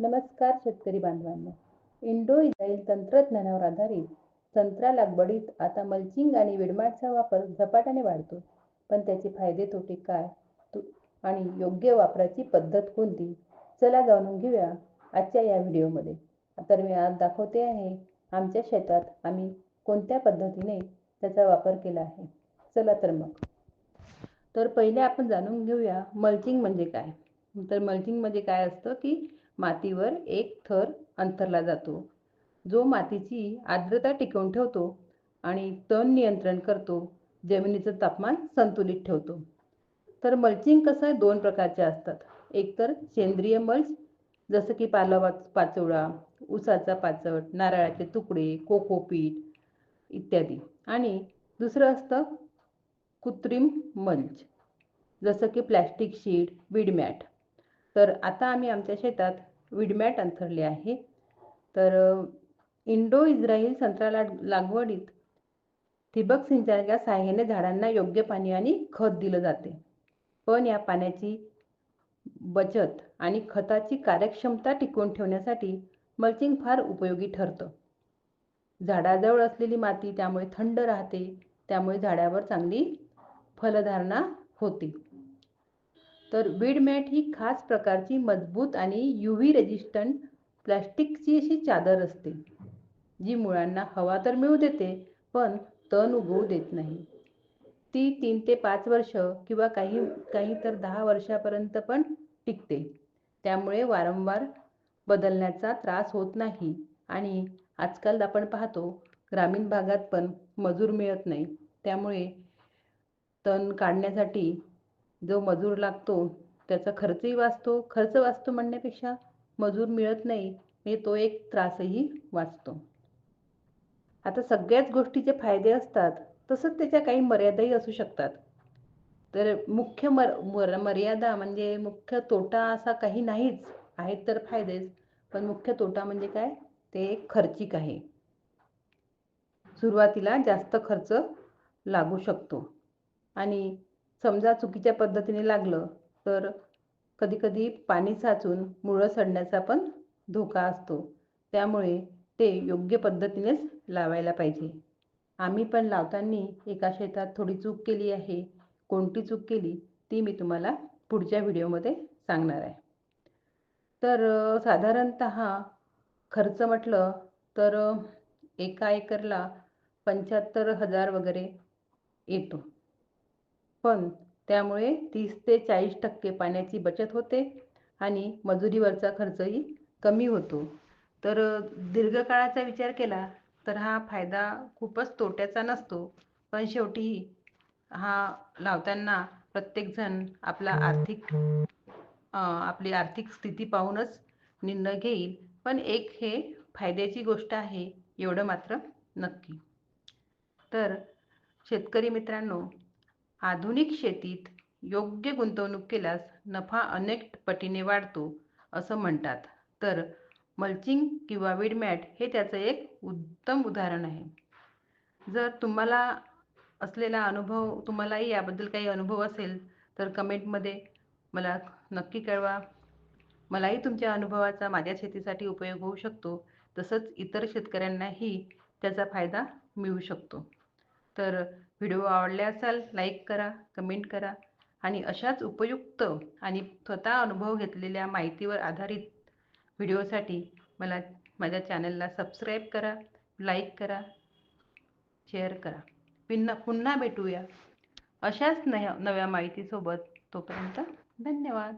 नमस्कार शेतकरी बांधवांनो. इंडो इस्रायल तंत्रज्ञानावर आधारित संत्रा लागवडीत आता मल्चिंग आणि विडमाटचा वापर झपाट्याने वाढतो. पण त्याचे फायदे तोटे काय? आणि योग्य वापराची पद्धत कोणती? चला जाणून घेऊया आजच्या या व्हिडिओमध्ये. तर मी आज दाखवते आहे आमच्या शेतात आम्ही कोणत्या पद्धतीने त्याचा वापर केला आहे. चला तर मग. तर पहिले आपण जाणून घेऊया मल्चिंग म्हणजे काय? तर मल्चिंग म्हणजे काय असतं की मातीवर एक थर अंतरला जातो. जो मातीची आर्द्रता टिकवून ठेवतो आणि तण नियंत्रण करतो जमिनीचं तापमान संतुलित ठेवतो. तर मल्चिंग कसं आहे? दोन प्रकारचे असतात. एक तर सेंद्रिय मल्च जसं की पाला पाचोळा उसाचा पाचट नारळाचे तुकडे कोकोपीट इत्यादी. आणि दुसरं असतं कृत्रिम मल्च जसं की प्लॅस्टिक शीट विडमॅट तर आता आम्ही आमच्या शेतात विडमॅट अंथरले आहे. तर इंडो इस्रायल संत्रा लागवडीत ठिबक सिंचनाच्या सहाय्याने झाडांना योग्य पाणी आणि खत दिलं जाते. पण या पाण्याची बचत आणि खताची कार्यक्षमता टिकवून ठेवण्यासाठी मल्चिंग फार उपयोगी ठरतं. झाडाजवळ असलेली माती त्यामुळे थंड राहते त्यामुळे झाडावर चांगली फलधारणा होते. तर बीड मॅट ही खास प्रकारची मजबूत आणि यू व्ही रेजिस्टंट प्लॅस्टिकची अशी चादर असते जी मुळांना हवा तर मिळू देते पण तण उगवू देत नाही. ती तीन ते पाच वर्ष किंवा काही काही तर दहा वर्षापर्यंत पण टिकते. त्यामुळे वारंवार बदलण्याचा त्रास होत नाही आणि आजकाल आपण पाहतो ग्रामीण भागात पण मजूर मिळत नाही. त्यामुळे तण काढण्यासाठी जो मजूर लागतो त्याचा खर्चही वाचतो. खर्च वाचतो म्हणण्यापेक्षा मजूर मिळत नाही म्हणजे तो एक त्रासही वाचतो. आता सगळ्याच गोष्टीचे फायदे असतात तसंच त्याच्या काही मर्यादाही असू शकतात. तर मुख्य मर मर्यादा म्हणजे मुख्य तोटा असा काही नाहीच आहेत तर फायदेच. पण मुख्य तोटा म्हणजे काय? ते खर्चिक आहे. सुरुवातीला जास्त खर्च लागू शकतो. आणि समजा चुकीच्या पद्धतीने लागलं तर कधीकधी पाणी साचून मुळं सडण्याचा पण धोका असतो. त्यामुळे ते योग्य पद्धतीनेच लावायला पाहिजे. आम्ही पण लावताना एका शेतात थोडी चूक केली आहे. कोणती चूक केली ती मी तुम्हाला पुढच्या व्हिडिओमध्ये सांगणार आहे. तर साधारणत खर्च म्हटलं तर एका एकरला पंच्याहत्तर हजार वगैरे येतो. पण त्यामुळे तीस ते चाळीस टक्के पाण्याची बचत होते आणि मजुरीवरचा खर्चही कमी होतो. तर दीर्घकाळाचा विचार केला तर हा फायदा खूपच तोट्याचा नसतो. पण शेवटी हा लावताना प्रत्येकजण आपला आर्थिक आपली आर्थिक स्थिती पाहूनच निर्णय घेईल. पण एक हे फायद्याची गोष्ट आहे एवढं मात्र नक्की. तर शेतकरी मित्रांनो आधुनिक शेतीत योग्य गुंतवणूक केल्यास नफा अनेक पटीने वाढतो असं म्हणतात. तर मल्चिंग किंवा विडमॅट हे त्याचं एक उत्तम उदाहरण आहे. जर तुम्हाला असलेला अनुभव तुम्हालाही याबद्दल काही अनुभव असेल तर कमेंटमध्ये मला नक्की कळवा. मलाही तुमच्या अनुभवाचा माझ्या शेतीसाठी उपयोग होऊ शकतो. तसंच इतर शेतकऱ्यांनाही त्याचा फायदा मिळू शकतो. तर व्हिडिओ आवडले असाल लाईक करा कमेंट करा. आणि अशाच उपयुक्त आणि स्वतः अनुभव घेतलेल्या माहितीवर आधारित व्हिडिओसाठी मला माझ्या चॅनलला सबस्क्राईब करा लाईक करा शेअर करा. पुन्हा पुन्हा भेटूया. अशाच नव्या नव्या माहितीसोबत तोपर्यंत धन्यवाद.